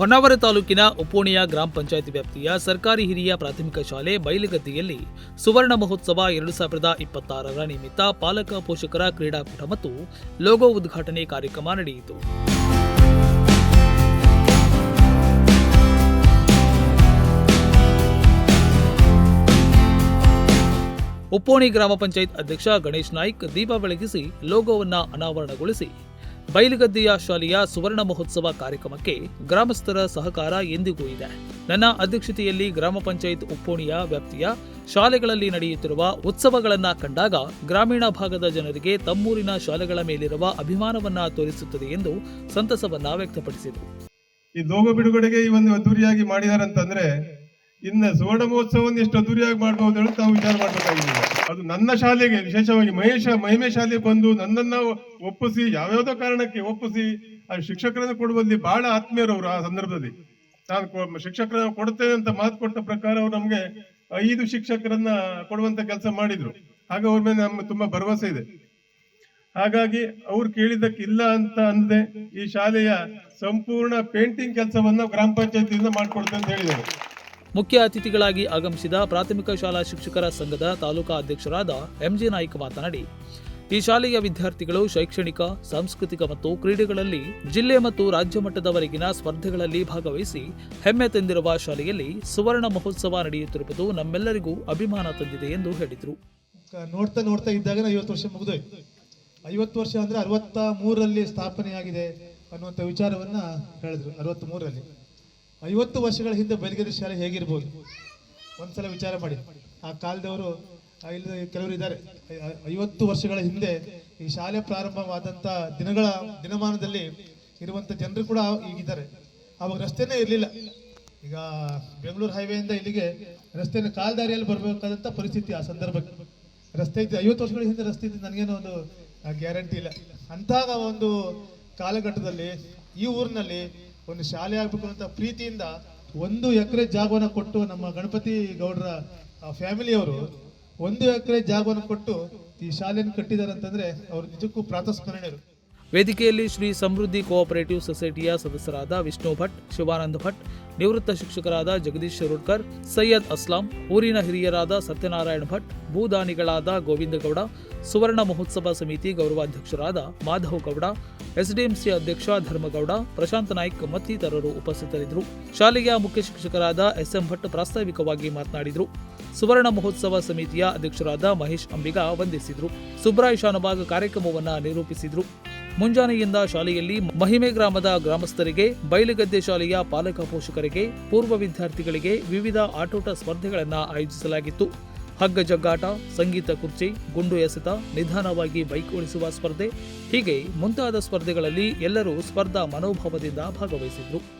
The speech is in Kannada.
ಹೊನ್ನಾವರ ತಾಲೂಕಿನ ಉಪೋಣಿಯ ಗ್ರಾಮ ಪಂಚಾಯತ್ ವ್ಯಾಪ್ತಿಯ ಸರ್ಕಾರಿ ಹಿರಿಯ ಪ್ರಾಥಮಿಕ ಶಾಲೆ ಬೈಲಗದ್ದಿಯಲ್ಲಿ ಸುವರ್ಣ ಮಹೋತ್ಸವ ಎರಡು ಸಾವಿರದ ಇಪ್ಪತ್ತಾರರ ನಿಮಿತ್ತ ಪಾಲಕ ಪೋಷಕರ ಕ್ರೀಡಾಕೂಟ ಮತ್ತು ಲೋಗೋ ಉದ್ಘಾಟನೆ ಕಾರ್ಯಕ್ರಮ ನಡೆಯಿತು. ಉಪ್ಪೋಣಿ ಗ್ರಾಮ ಪಂಚಾಯತ್ ಅಧ್ಯಕ್ಷ ಗಣೇಶ್ ನಾಯ್ಕ್ ದೀಪ ಬೆಳಗಿಸಿ ಲೋಗೋವನ್ನು ಅನಾವರಣಗೊಳಿಸಿ ಬೈಲಗದ್ದೆಯ ಶಾಲೆಯ ಸುವರ್ಣ ಮಹೋತ್ಸವ ಕಾರ್ಯಕ್ರಮಕ್ಕೆ ಗ್ರಾಮಸ್ಥರ ಸಹಕಾರ ಎಂದಿಗೂ ಇದೆ. ನನ್ನ ಅಧ್ಯಕ್ಷತೆಯಲ್ಲಿ ಗ್ರಾಮ ಪಂಚಾಯತ್ ಉಪ್ಪೋಣಿಯ ವ್ಯಾಪ್ತಿಯ ಶಾಲೆಗಳಲ್ಲಿ ನಡೆಯುತ್ತಿರುವ ಉತ್ಸವಗಳನ್ನ ಕಂಡಾಗ ಗ್ರಾಮೀಣ ಭಾಗದ ಜನರಿಗೆ ತಮ್ಮೂರಿನ ಶಾಲೆಗಳ ಮೇಲಿರುವ ಅಭಿಮಾನವನ್ನ ತೋರಿಸುತ್ತದೆ ಎಂದು ಸಂತಸವನ್ನ ವ್ಯಕ್ತಪಡಿಸಿದರು. ಈ ಲೋಗೋ ಬಿಡುಗಡೆಗೆ ಈ ಒಂದು ಅದ್ದೂರಿಯಾಗಿ ಮಾಡಿದಾರೆ ಅಂತಂದ್ರೆ ಇನ್ನು ಸುವರ್ಣ ಮಹೋತ್ಸವವನ್ನು ಎಷ್ಟು ಅದ್ದೂರಿಯಾಗಿ ಮಾಡಬಹುದು ಅಂತ ನಾವು ವಿಚಾರ ಮಾಡಬೇಕಾಗಿದೆ ಅದು ನನ್ನ ಶಾಲೆಗೆ ವಿಶೇಷವಾಗಿ ಮಹೇಶ ಮಹಿಮೆ ಶಾಲೆಗೆ ಬಂದು ನನ್ನನ್ನ ಒಪ್ಪಿಸಿ ಯಾವ್ಯಾವುದೋ ಕಾರಣಕ್ಕೆ ಒಪ್ಪಿಸಿ ಆ ಶಿಕ್ಷಕರನ್ನು ಕೊಡುವಲ್ಲಿ ಬಹಳ ಆತ್ಮೀಯರು ಅವರು ಆ ಸಂದರ್ಭದಲ್ಲಿ. ನಾನು ಶಿಕ್ಷಕರನ್ನ ಕೊಡ್ತೇನೆ ಅಂತ ಮಾತು ಕೊಟ್ಟ ಪ್ರಕಾರ ಅವ್ರು ನಮ್ಗೆ ಐದು ಶಿಕ್ಷಕರನ್ನ ಕೊಡುವಂತ ಕೆಲಸ ಮಾಡಿದ್ರು. ಹಾಗೆ ಅವ್ರ ಮೇಲೆ ನಮ್ಗೆ ತುಂಬಾ ಭರವಸೆ ಇದೆ. ಹಾಗಾಗಿ ಅವ್ರು ಕೇಳಿದ್ದಕ್ಕೆ ಇಲ್ಲ ಅಂತ ಅಂದೆ ಈ ಶಾಲೆಯ ಸಂಪೂರ್ಣ ಪೇಂಟಿಂಗ್ ಕೆಲಸವನ್ನ ಗ್ರಾಮ ಪಂಚಾಯತಿಯಿಂದ ಮಾಡ್ಕೊಡ್ತೇನೆ ಅಂತ ಹೇಳಿದರು ಮುಖ್ಯ ಅತಿಥಿಗಳಾಗಿ ಆಗಮಿಸಿದ ಪ್ರಾಥಮಿಕ ಶಾಲಾ ಶಿಕ್ಷಕರ ಸಂಘದ ತಾಲೂಕಾ ಅಧ್ಯಕ್ಷರಾದ ಎಂಜಿ ನಾಯ್ಕ ಮಾತನಾಡಿ, ಈ ಶಾಲೆಯ ವಿದ್ಯಾರ್ಥಿಗಳು ಶೈಕ್ಷಣಿಕ, ಸಾಂಸ್ಕೃತಿಕ ಮತ್ತು ಕ್ರೀಡೆಗಳಲ್ಲಿ ಜಿಲ್ಲೆ ಮತ್ತು ರಾಜ್ಯ ಮಟ್ಟದವರೆಗಿನ ಸ್ಪರ್ಧೆಗಳಲ್ಲಿ ಭಾಗವಹಿಸಿ ಹೆಮ್ಮೆ ತಂದಿರುವ ಶಾಲೆಯಲ್ಲಿ ಸುವರ್ಣ ಮಹೋತ್ಸವ ನಡೆಯುತ್ತಿರುವುದು ನಮ್ಮೆಲ್ಲರಿಗೂ ಅಭಿಮಾನ ತಂದಿದೆ ಎಂದು ಹೇಳಿದರು. ನೋಡ್ತಾ ನೋಡ್ತಾ ಇದ್ದಾಗ ಐವತ್ತು ವರ್ಷ ಮುಗಿದೋಯ್ತು ಐವತ್ತು ವರ್ಷ ಅಂದ್ರೆ ಅರವತ್ತ ಮೂರರಲ್ಲಿ ಸ್ಥಾಪನೆಯಾಗಿದೆ ಅನ್ನುವಂಥ ವಿಚಾರವನ್ನ ಹೇಳಿದ್ರು, ಅರವತ್ತ್ ಮೂರರಲ್ಲಿ. ಐವತ್ತು ವರ್ಷಗಳ ಹಿಂದೆ ಬೈಲಗೆರೆ ಶಾಲೆ ಹೇಗಿರ್ಬೋದು? ಒಂದ್ಸಲ ವಿಚಾರ ಮಾಡಿ. ಆ ಕಾಲದವರು ಇಲ್ಲಿ ಕೆಲವರು ಇದ್ದಾರೆ. ಐವತ್ತು ವರ್ಷಗಳ ಹಿಂದೆ ಈ ಶಾಲೆ ಪ್ರಾರಂಭವಾದಂಥ ದಿನಗಳ ದಿನಮಾನದಲ್ಲಿ ಇರುವಂಥ ಜನರು ಕೂಡ ಈಗಿದ್ದಾರೆ ಅವಾಗ ರಸ್ತೆನೇ ಇರಲಿಲ್ಲ. ಈಗ ಬೆಂಗಳೂರು ಹೈವೇಯಿಂದ ಇಲ್ಲಿಗೆ ರಸ್ತೆನ ಕಾಲ್ದಾರಿಯಲ್ಲಿ ಬರಬೇಕಾದಂಥ ಪರಿಸ್ಥಿತಿ ಆ ಸಂದರ್ಭಕ್ಕೆ. ರಸ್ತೆ ಇದ್ದು ಐವತ್ತು ವರ್ಷಗಳ ಹಿಂದೆ ರಸ್ತೆ ಇದ್ದು ನನಗೇನೋ ಒಂದು ಗ್ಯಾರಂಟಿ ಇಲ್ಲ. ಅಂತಹ ಒಂದು ಕಾಲಘಟ್ಟದಲ್ಲಿ ಈ ಊರಿನಲ್ಲಿ ಒಂದು ಶಾಲೆ ಆಗಬೇಕು ಅಂತ ಪ್ರೀತಿಯಿಂದ ಒಂದು ಎಕರೆ ಜಾಗವನ್ನು ಕೊಟ್ಟು ನಮ್ಮ ಗಣಪತಿ ಗೌಡರ ಫ್ಯಾಮಿಲಿಯವರು ಒಂದು ಎಕರೆ ಜಾಗವನ್ನು ಕೊಟ್ಟು ಈ ಶಾಲೆಯನ್ನು ಕಟ್ಟಿದ್ದಾರೆ ಅಂತಂದ್ರೆ ಅವರು ನಿಜಕ್ಕೂ ಪ್ರಾತಸ್ಮರಣೀಯರು. ವೇದಿಕೆಯಲ್ಲಿ ಶ್ರೀ ಸಮೃದ್ಧಿ ಕೋಆಪರೇಟಿವ್ ಸೊಸೈಟಿಯ ಸದಸ್ಯರಾದ ವಿಷ್ಣು ಭಟ್, ಶಿವಾನಂದ ಭಟ್ ನಿವೃತ್ತ ಶಿಕ್ಷಕರಾದ ಜಗದೀಶ್ ಶಿರೋಡ್ಕರ್, ಸೈಯದ್ ಅಸ್ಲಾಂ, ಊರಿನ ಹಿರಿಯರಾದ ಸತ್ಯನಾರಾಯಣ ಭಟ್, ಭೂದಾನಿಗಳಾದ ಗೋವಿಂದಗೌಡ ಸುವರ್ಣ ಮಹೋತ್ಸವ ಸಮಿತಿ ಗೌರವಾಧ್ಯಕ್ಷರಾದ ಮಾಧವ್ ಗೌಡ, ಎಸ್ಡಿಎಂಸಿ ಅಧ್ಯಕ್ಷ ಧರ್ಮಗೌಡ, ಪ್ರಶಾಂತ್ ನಾಯ್ಕ್ ಮತ್ತಿತರರು ಉಪಸ್ಥಿತರಿದ್ದರು. ಶಾಲೆಯ ಮುಖ್ಯ ಶಿಕ್ಷಕರಾದ ಎಸ್ಎಂ ಭಟ್ ಪ್ರಾಸ್ತಾವಿಕವಾಗಿ ಮಾತನಾಡಿದರು. ಸುವರ್ಣ ಮಹೋತ್ಸವ ಸಮಿತಿಯ ಅಧ್ಯಕ್ಷರಾದ ಮಹೇಶ್ ಅಂಬಿಗ ವಂದಿಸಿದರು. ಸುಬ್ರಾಯ್ ಶಾನಬಾಗ್ ಕಾರ್ಯಕ್ರಮವನ್ನ ನಿರೂಪಿಸಿದರು. ಮುಂಜಾನೆಯಿಂದ ಶಾಲೆಯಲ್ಲಿ ಮಹಿಮೆ ಗ್ರಾಮದ ಗ್ರಾಮಸ್ಥರಿಗೆ ಬಯಲುಗದ್ದೆ ಶಾಲೆಯ ಪಾಲಕ ಪೋಷಕರಿಗೆ, ಪೂರ್ವ ವಿದ್ಯಾರ್ಥಿಗಳಿಗೆ ವಿವಿಧ ಆಟೋಟ ಸ್ಪರ್ಧೆಗಳನ್ನು ಆಯೋಜಿಸಲಾಗಿತ್ತು. ಹಗ್ಗ ಜಗ್ಗಾಟ, ಸಂಗೀತ ಕುರ್ಚಿ, ಗುಂಡು ಎಸೆತ, ನಿಧಾನವಾಗಿ ಬೈಕ್ ಓಡಿಸುವ ಸ್ಪರ್ಧೆ, ಹೀಗೆ ಮುಂತಾದ ಸ್ಪರ್ಧೆಗಳಲ್ಲಿ ಎಲ್ಲರೂ ಸ್ಪರ್ಧಾ ಮನೋಭಾವದಿಂದ ಭಾಗವಹಿಸಿದ್ರು.